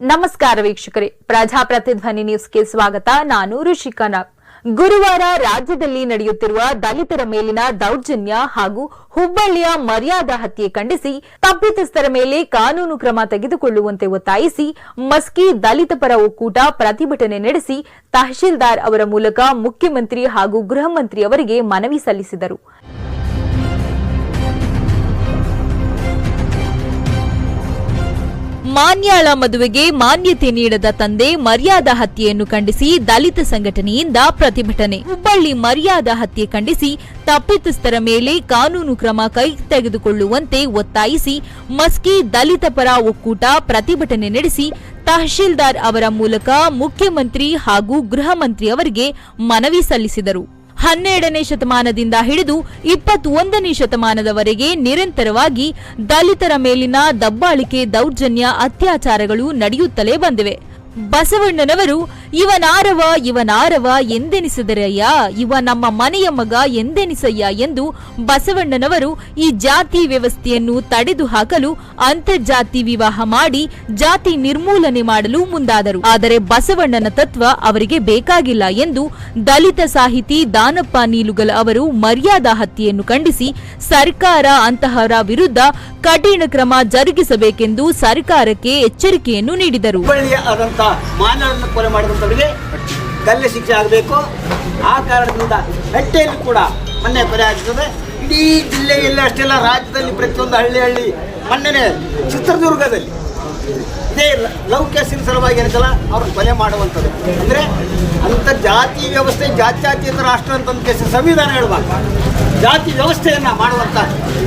ನಮಸ್ಕಾರ ವೀಕ್ಷಕರೇ. ಪ್ರಜಾಪ್ರತಿಧ್ವನಿ ನ್ಯೂಸ್ಗೆ ಸ್ವಾಗತ. ನಾನು ಋಷಿಕಾ ನಾಗ್. ಗುರುವಾರ ರಾಜ್ಯದಲ್ಲಿ ನಡೆಯುತ್ತಿರುವ ದಲಿತರ ಮೇಲಿನ ದೌರ್ಜನ್ಯ ಹಾಗೂ ಹುಬ್ಬಳ್ಳಿಯ ಮರ್ಯಾದಾ ಹತ್ಯೆ ಖಂಡಿಸಿ ತಪ್ಪಿತಸ್ಥರ ಮೇಲೆ ಕಾನೂನು ಕ್ರಮ ತೆಗೆದುಕೊಳ್ಳುವಂತೆ ಒತ್ತಾಯಿಸಿ ಮಸ್ಕಿ ದಲಿತ ಪರ ಒಕ್ಕೂಟ ಪ್ರತಿಭಟನೆ ನಡೆಸಿ ತಹಶೀಲ್ದಾರ್ ಅವರ ಮೂಲಕ ಮುಖ್ಯಮಂತ್ರಿ ಹಾಗೂ ಗೃಹ ಮಂತ್ರಿ ಅವರಿಗೆ ಮನವಿ ಸಲ್ಲಿಸಿದರು. ಮಾನ್ಯಾಳ ಮದುವೆಗೆ ಮಾನ್ಯತೆ ನೀಡದ ತಂದೆ ಮರ್ಯಾದಾ ಹತ್ಯೆಯನ್ನು ಖಂಡಿಸಿ ದಲಿತ ಸಂಘಟನೆಯಿಂದ ಪ್ರತಿಭಟನೆ. ಹುಬ್ಬಳ್ಳಿ ಮರ್ಯಾದಾ ಹತ್ಯೆ ಖಂಡಿಸಿ ತಪ್ಪಿತಸ್ಥರ ಮೇಲೆ ಕಾನೂನು ಕ್ರಮ ಕೈ ತೆಗೆದುಕೊಳ್ಳುವಂತೆ ಒತ್ತಾಯಿಸಿ ಮಸ್ಕಿ ದಲಿತ ಪರ ಒಕ್ಕೂಟ ಪ್ರತಿಭಟನೆ ನಡೆಸಿ ತಹಶೀಲ್ದಾರ್ ಅವರ ಮೂಲಕ ಮುಖ್ಯಮಂತ್ರಿ ಹಾಗೂ ಗೃಹ ಮಂತ್ರಿ ಅವರಿಗೆ ಮನವಿ ಸಲ್ಲಿಸಿದರು. ಹನ್ನೆರಡನೇ ಶತಮಾನದಿಂದ ಹಿಡಿದು ಇಪ್ಪತ್ತೊಂದನೇ ಶತಮಾನದವರೆಗೆ ನಿರಂತರವಾಗಿ ದಲಿತರ ಮೇಲಿನ ದಬ್ಬಾಳಿಕೆ ದೌರ್ಜನ್ಯ ಅತ್ಯಾಚಾರಗಳು ನಡೆಯುತ್ತಲೇ ಬಂದಿವೆ. ಬಸವಣ್ಣನವರು ಇವನಾರವ ಇವನಾರವ ಎಂದೆನಿಸಿದರಯ್ಯ? ಇವ ನಮ್ಮ ಮನೆಯ ಮಗ ಎಂದೆನಿಸಯ್ಯ ಎಂದು ಬಸವಣ್ಣನವರು ಈ ಜಾತಿ ವ್ಯವಸ್ಥೆಯನ್ನು ತಡೆದು ಹಾಕಲು ಅಂತರ್ಜಾತಿ ವಿವಾಹ ಮಾಡಿ ಜಾತಿ ನಿರ್ಮೂಲನೆ ಮಾಡಲು ಮುಂದಾದರು. ಆದರೆ ಬಸವಣ್ಣನ ತತ್ವ ಅವರಿಗೆ ಬೇಕಾಗಿಲ್ಲ ಎಂದು ದಲಿತ ಸಾಹಿತಿ ದಾನಪ್ಪ ನೀಲುಗಲ್ ಅವರು ಮರ್ಯಾದಾ ಹತ್ಯೆಯನ್ನು ಖಂಡಿಸಿ ಸರ್ಕಾರ ಅಂತಹರ ವಿರುದ್ಧ ಕಠಿಣ ಕ್ರಮ ಜರುಗಿಸಬೇಕೆಂದು ಸರ್ಕಾರಕ್ಕೆ ಎಚ್ಚರಿಕೆಯನ್ನು ನೀಡಿದರು. ಹುಬ್ಬಳ್ಳಿಯ ಆದಂಥ ಮಾಡಿದಂಥವರಿಗೆ ಗಲ್ಲೆ ಶಿಕ್ಷೆ ಆಗಬೇಕು. ಆ ಕಾರಣದಿಂದ ಹಟ್ಟಿಯಲ್ಲಿ ಕೂಡ ಮೊನ್ನೆ ಆಗ್ತದೆ. ಇಡೀ ಜಿಲ್ಲೆಯಲ್ಲಿ ಅಷ್ಟೆಲ್ಲ ರಾಜ್ಯದಲ್ಲಿ ಪ್ರತಿಯೊಂದು ಹಳ್ಳಿ ಹಳ್ಳಿ ಮೊನ್ನೆ ಚಿತ್ರದುರ್ಗದಲ್ಲಿ. ಇದೇ ಲ- ಲವ್ ಕೇಸಿನ ಸಲುವಾಗಿ ಏನಕ್ಕಲ್ಲ ಅವ್ರನ್ನ ಕೊಲೆ ಮಾಡುವಂಥದ್ದು. ಅಂದರೆ ಅಂಥ ಜಾತಿ ವ್ಯವಸ್ಥೆ, ಜಾತ್ಯಾತೀತ ರಾಷ್ಟ್ರ ಅಂತ ಒಂದು ಕೇಸಿನ ಸಂವಿಧಾನ ಹೇಳುವಾಗ ಜಾತಿ ವ್ಯವಸ್ಥೆಯನ್ನು ಮಾಡುವಂಥ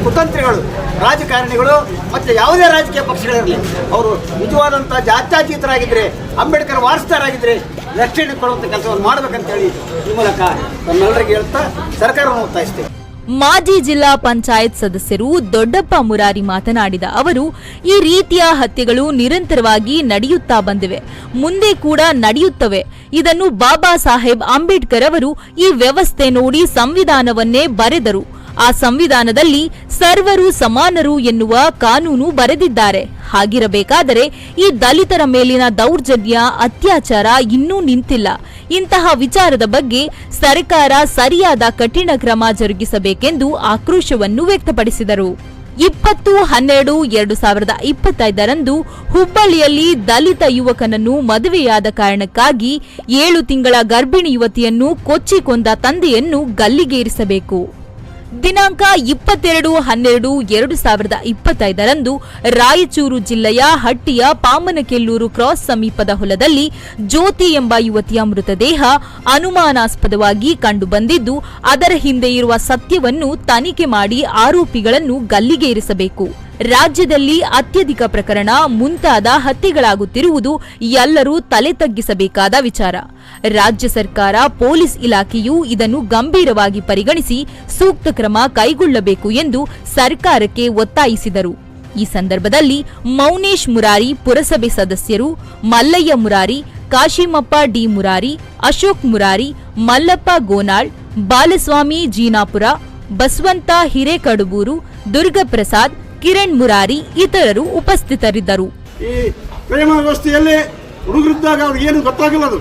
ಕುತಂತ್ರಿಗಳು, ರಾಜಕಾರಣಿಗಳು ಮತ್ತು ಯಾವುದೇ ರಾಜಕೀಯ ಪಕ್ಷಗಳಿರಲಿ, ಅವರು ನಿಜವಾದಂಥ ಜಾತ್ಯಾತೀತರಾಗಿದ್ದರೆ ಅಂಬೇಡ್ಕರ್ ವಾರಸ್ತಾರಾಗಿದ್ದರೆ ರಕ್ಷಣೆ ಕೊಡುವಂಥ ಕೆಲಸವನ್ನು ಮಾಡಬೇಕಂತೇಳಿ ಈ ಮೂಲಕ ನಮ್ಮೆಲ್ಲರಿಗೆ ಹೇಳ್ತಾ ಸರ್ಕಾರವನ್ನು ಒತ್ತಾಯಿಸ್ತೇವೆ ಮಾಜಿ ಜಿಲ್ಲಾ ಪಂಚಾಯತ್ ಸದಸ್ಯರು ದೊಡ್ಡಪ್ಪ ಮುರಾರಿ ಮಾತನಾಡಿದ ಅವರು, ಈ ರೀತಿಯ ಹತ್ಯೆಗಳು ನಿರಂತರವಾಗಿ ನಡೆಯುತ್ತಾ ಬಂದಿವೆ. ಮುಂದೆ ಕೂಡ ನಡೆಯುತ್ತವೆ. ಇದನ್ನು ಬಾಬಾ ಸಾಹೇಬ್ ಅಂಬೇಡ್ಕರ್ ಅವರು ಈ ವ್ಯವಸ್ಥೆ ನೋಡಿ ಸಂವಿಧಾನವನ್ನೇ ಬರೆದರು. ಆ ಸಂವಿಧಾನದಲ್ಲಿ ಸರ್ವರು ಸಮಾನರು ಎನ್ನುವ ಕಾನೂನು ಬರೆದಿದ್ದಾರೆ. ಹಾಗಿರಬೇಕಾದರೆ ಈ ದಲಿತರ ಮೇಲಿನ ದೌರ್ಜನ್ಯ, ಅತ್ಯಾಚಾರ ಇನ್ನೂ ನಿಂತಿಲ್ಲ. ಇಂತಹ ವಿಚಾರದ ಬಗ್ಗೆ ಸರ್ಕಾರ ಸರಿಯಾದ ಕಠಿಣ ಕ್ರಮ ಜರುಗಿಸಬೇಕೆಂದು ಆಕ್ರೋಶವನ್ನು ವ್ಯಕ್ತಪಡಿಸಿದರು. ಇಪ್ಪತ್ತು ಹನ್ನೆರಡು ಎರಡು ಸಾವಿರದ ಇಪ್ಪತ್ತೈದರಂದು ಹುಬ್ಬಳ್ಳಿಯಲ್ಲಿ ದಲಿತ ಯುವಕನನ್ನು ಮದುವೆಯಾದ ಕಾರಣಕ್ಕಾಗಿ ಏಳು ತಿಂಗಳ ಗರ್ಭಿಣಿ ಯುವತಿಯನ್ನು ಕೊಚ್ಚಿ ಕೊಂದ ತಂದೆಯನ್ನು ಗಲ್ಲಿಗೇರಿಸಬೇಕು. ದಿನಾಂಕ ಇಪ್ಪತ್ತೆರಡು, ಹನ್ನೆರಡು, ಎರಡು ಸಾವಿರದ ಇಪ್ಪತ್ತೈದರಂದು ರಾಯಚೂರು ಜಿಲ್ಲೆಯ ಹಟ್ಟಿಯ ಪಾಮನಕೆಲ್ಲೂರು ಕ್ರಾಸ್ ಸಮೀಪದ ಹೊಲದಲ್ಲಿ ಜ್ಯೋತಿ ಎಂಬ ಯುವತಿಯ ಮೃತದೇಹ ಅನುಮಾನಾಸ್ಪದವಾಗಿ ಕಂಡುಬಂದಿದ್ದು, ಅದರ ಹಿಂದೆ ಇರುವ ಸತ್ಯವನ್ನು ತನಿಖೆ ಮಾಡಿ ಆರೋಪಿಗಳನ್ನು ಗಲ್ಲಿಗೇರಿಸಬೇಕು. ರಾಜ್ಯದಲ್ಲಿ ಅತ್ಯಧಿಕ ಪ್ರಕರಣ ಮುಂತಾದ ಹತ್ಯೆಗಳಾಗುತ್ತಿರುವುದು ಎಲ್ಲರೂ ತಲೆ ತಗ್ಗಿಸಬೇಕಾದ ವಿಚಾರ. ರಾಜ್ಯ ಸರ್ಕಾರ, ಪೊಲೀಸ್ ಇಲಾಖೆಯು ಇದನ್ನು ಗಂಭೀರವಾಗಿ ಪರಿಗಣಿಸಿ ಸೂಕ್ತ ಕ್ರಮ ಕೈಗೊಳ್ಳಬೇಕು ಎಂದು ಸರ್ಕಾರಕ್ಕೆ ಒತ್ತಾಯಿಸಿದರು. ಈ ಸಂದರ್ಭದಲ್ಲಿ ಮೌನೇಶ್ ಮುರಾರಿ ಪುರಸಭೆ ಸದಸ್ಯರು, ಮಲ್ಲಯ್ಯ ಮುರಾರಿ, ಕಾಶಿಮಪ್ಪ ಡಿ ಮುರಾರಿ, ಅಶೋಕ್ ಮುರಾರಿ, ಮಲ್ಲಪ್ಪ ಗೋನಾಳ್, ಬಾಲಸ್ವಾಮಿ ಜೀನಾಪುರ, ಬಸವಂತ ಹಿರೇಕಡುಬೂರು ದುರ್ಗಪ್ರಸಾದ್ ಕಿರಣ್ ಮುರಾರಿ ಇತರರು ಉಪಸ್ಥಿತರಿದ್ದರು. ಈ ಪ್ರೇಮ ವ್ಯವಸ್ಥೆಯಲ್ಲಿ ಹುಡುಗರಿದ್ದಾಗ ಅವ್ರಿಗೆ ಏನು ಗೊತ್ತಾಗಲ್ಲ ಅದು.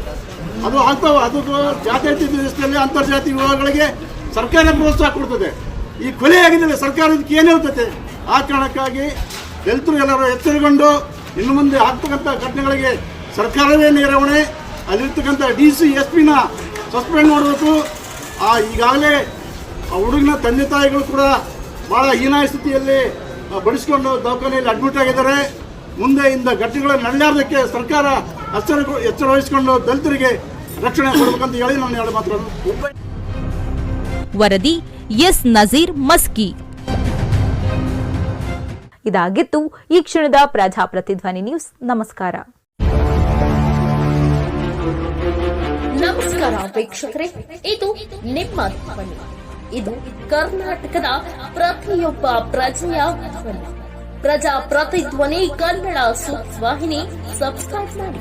ಅದು ಆಗ್ತಾವ. ಅದು ಜಾತ್ಯತೀತ ವ್ಯವಸ್ಥೆಯಲ್ಲಿ ಅಂತರ್ಜಾತಿ ವಿವಾಹಗಳಿಗೆ ಸರ್ಕಾರ ಪ್ರೋತ್ಸಾಹ ಕೊಡ್ತದೆ. ಈ ಕೊಲೆ ಆಗಿದ್ದರೆ ಸರ್ಕಾರ ಇದಕ್ಕೆ ಏನು ಹೇಳ್ತದೆ? ಆ ಕಾರಣಕ್ಕಾಗಿ ದಲಿತರು ಎಲ್ಲರೂ ಎಚ್ಚರಿಕೊಂಡು ಇನ್ನು ಮುಂದೆ ಆಗ್ತಕ್ಕಂಥ ಘಟನೆಗಳಿಗೆ ಸರ್ಕಾರವೇ ನೆರವಣೆ ಅಲ್ಲಿರ್ತಕ್ಕಂಥ ಡಿ ಸಿ, ಎಸ್ ಪಿನ ಸಸ್ಪೆಂಡ್ ಮಾಡಬೇಕು. ಆ ಈಗಾಗಲೇ ಆ ಹುಡುಗನ ತಂದೆ ತಾಯಿಗಳು ಕೂಡ ಭಾಳ ಹೀನಾಯ ಸ್ಥಿತಿಯಲ್ಲಿ ಬಡಿಸ್ಕೊಂಡು ದವಾಖಾನೆಯಲ್ಲಿ ಅಡ್ಮಿಟ್ ಆಗಿದ್ದಾರೆ. ಮುಂದೆ ಇಂದ ಘಟನೆಗಳು ನಡೆಯಾರ್ದಕ್ಕೆ ಸರ್ಕಾರ ಎಚ್ಚರ ಎಚ್ಚರ ವಹಿಸಿಕೊಂಡು ದಲಿತರಿಗೆ ರಕ್ಷಣೆ ಕೊಡಬೇಕಂತ ಹೇಳಿ ನಾನು ಎರಡು ಮಾತ್ರ. ವರದಿ ಎಸ್ ನಜೀರ್ ಮಸ್ಕಿ. ಇದಾಗಿತ್ತು ಈ ಕ್ಷಣದ ಪ್ರಜಾಪ್ರತಿಧ್ವನಿ ನ್ಯೂಸ್. ನಮಸ್ಕಾರ. ನಮಸ್ಕಾರ ವೀಕ್ಷಕರೇ ಇದು ನಿಮ್ಮ ಧ್ವನಿ. ಇದು ಕರ್ನಾಟಕದ ಪ್ರತಿಯೊಬ್ಬ ಪ್ರಜೆಯ ಧ್ವನಿ ಪ್ರಜಾ ಪ್ರತಿಧ್ವನಿ ಕನ್ನಡ ಸುದ್ವಾಹಿನಿ ಸಬ್ಸ್ಕ್ರೈಬ್ ಮಾಡಿ.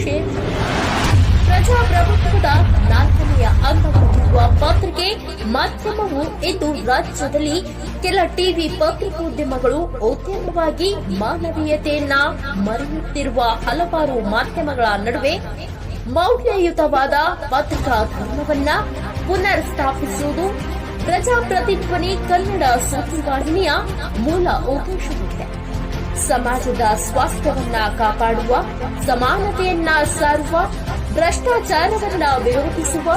ಶೇರ್ ಪ್ರಜಾಪ್ರಭುತ್ವದ ನಾಲ್ಕನೆಯ ಅಂಗವಾಗಿರುವ ಪತ್ರಿಕೆ ಮಾಧ್ಯಮವು ಇಂದು ರಾಜ್ಯದಲ್ಲಿ ಕೆಲ ಟಿವಿ ಪತ್ರಿಕೋದ್ಯಮಗಳು ಉದ್ಯಮವಾಗಿ ಮಾನವೀಯತೆಯನ್ನ ಮರೆಯುತ್ತಿರುವ ಹಲವಾರು ಮಾಧ್ಯಮಗಳ ನಡುವೆ ಮೌಲ್ಯಯುತವಾದ ಪತ್ರಿಕಾ ಧರ್ಮವನ್ನ ಪುನರ್ ಸ್ಥಾಪಿಸುವುದು ಪ್ರಜಾಪ್ರತಿಧ್ವನಿ ಕನ್ನಡ ಸುದ್ದಿವಾಹಿನಿಯ ಮೂಲ ಉದ್ದೇಶವಾಗಿದೆ ಸಮಾಜದ ಸ್ವಾಸ್ಥ್ಯವನ್ನ ಕಾಪಾಡುವ, ಸಮಾನತೆಯನ್ನ ಸಾರುವ, ಭ್ರಷ್ಟಾಚಾರವನ್ನ ವಿರೋಧಿಸುವ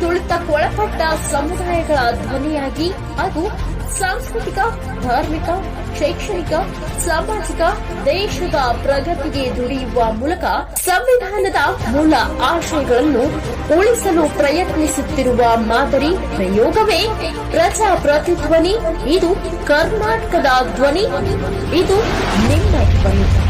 ತುಳಿತಕ್ಕೊಳಪಟ್ಟ ಸಮುದಾಯಗಳ ಧ್ವನಿಯಾಗಿ ಅದು ಸಾಂಸ್ಕೃತಿಕ, ಧಾರ್ಮಿಕ, ಶೈಕ್ಷಣಿಕ, ಸಾಮಾಜಿಕ, ದೇಶದ ಪ್ರಗತಿಗೆ ದುಡಿಯುವ ಮೂಲಕ ಸಂವಿಧಾನದ ಮೂಲ ಆಶಯಗಳನ್ನು ಉಳಿಸಲು ಪ್ರಯತ್ನಿಸುತ್ತಿರುವ ಮಾದರಿ ಪ್ರಯೋಗವೇ ಪ್ರಜಾ ಪ್ರತಿಧ್ವನಿ. ಇದು ಕರ್ನಾಟಕದ ಧ್ವನಿ. ಇದು ನಿಮ್ಮ ಧ್ವನಿ.